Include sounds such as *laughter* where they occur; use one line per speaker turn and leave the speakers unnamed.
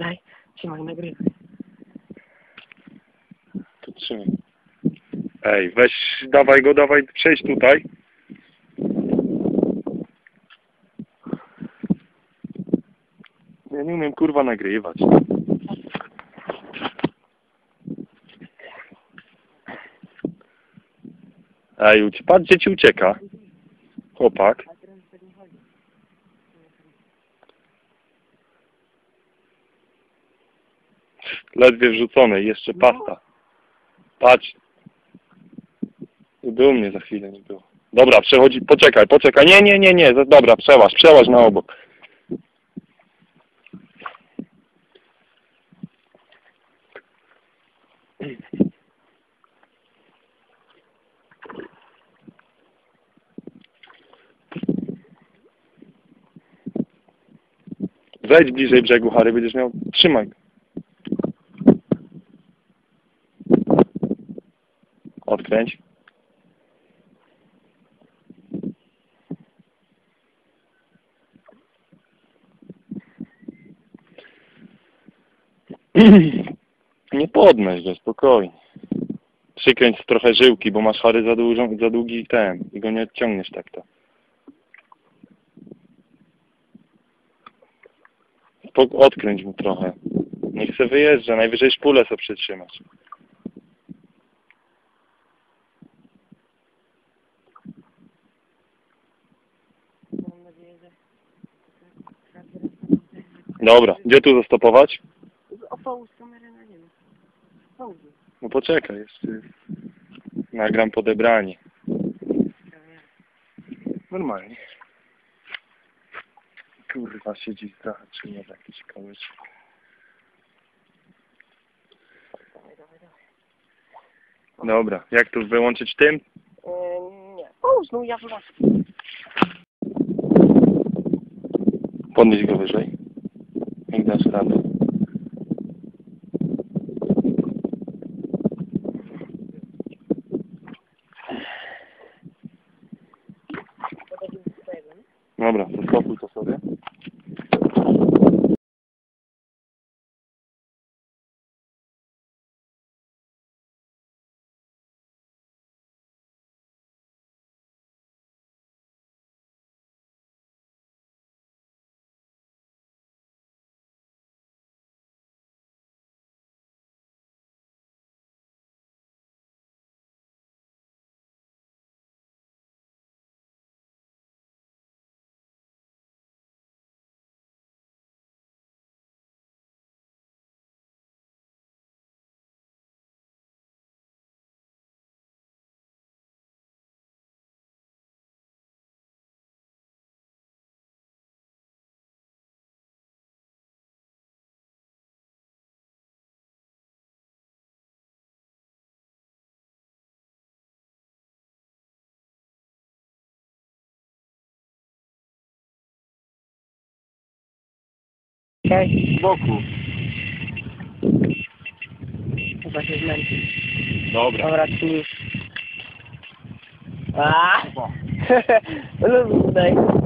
Daj, trzymaj, nagrywaj.
To trzymaj. Ej, weź, dawaj go, dawaj, przejdź tutaj. Ja nie umiem kurwa nagrywać. Ej, ucie- patrz, gdzie ci ucieka. Chłopak. Ledwie wrzucony, jeszcze pasta. Patrz. I Był mnie za chwilę, nie było. Dobra, przechodzi, poczekaj, poczekaj. Nie, nie, nie, nie, dobra, przełaź, przełaź na obok. Wejdź bliżej brzegu, Harry, będziesz miał... Trzymaj go. Odkręć. *clears throat* Nie podnoś go, spokojnie. Przykręć trochę żyłki, bo masz Harry za, dużą, za długi ten i go nie odciągniesz tak to. Odkręć mu trochę. Niech se wyjeżdża, najwyżej szpulę sobie przytrzymasz. Dobra, gdzie tu zastopować?
O, połóż kamerę na niego. Połóż.
No poczekaj, jeszcze nagram podebranie. Normalnie. Kurwa, siedzi trochę, czy nie jakiś koleś.
Dawaj, dawaj, dawaj.
Dobra, jak tu wyłączyć tym?
Eee, nie, połóż, no ja wracam.
Podnieść go wyżej. Dasz radę. Dobra, zastopuj to sobie. É Boku.
Desculpa, Cismante.
Dobra.
Dobra tudo. Ah! Bom. Eu não sei.